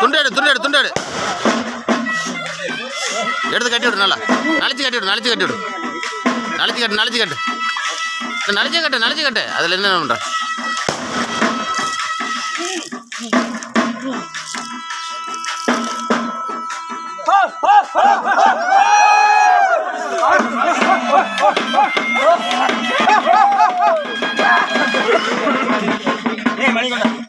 துண்டாடு துண்டாடு துண்டாடு. எடுத்து கட்டி விடு நல்லா. நலிச்சு கட்டி விடு நலிச்சு கட்டி விடு. நலிச்சு கட்டு நலிச்சு கட்டு. நலிச்சு கட்டு நலிச்சு கட்டு. அதில் என்ன பண்ணுறேன் 어? 예, 많이 가자.